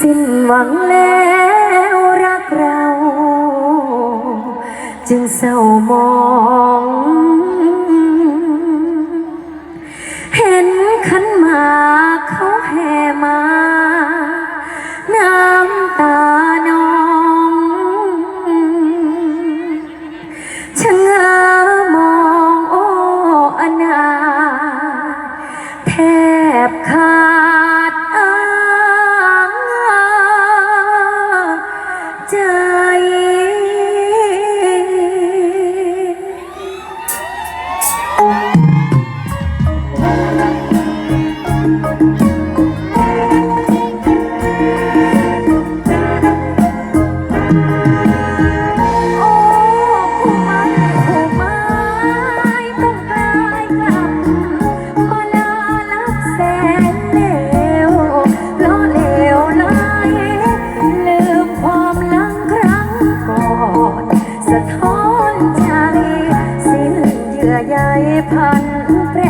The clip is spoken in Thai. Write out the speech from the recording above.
สิ้นหวังแล้วรักเรา จึงเศร้ามอง เห็นขันหมาเขาแห่มา น้ำตานองชะงามองโอ้อนา แทบขาด แสนเลวเพราะเลรลืมความหลังครั้งก่อนสะท้อนใจ สิ้นเยื่อใยพันแปร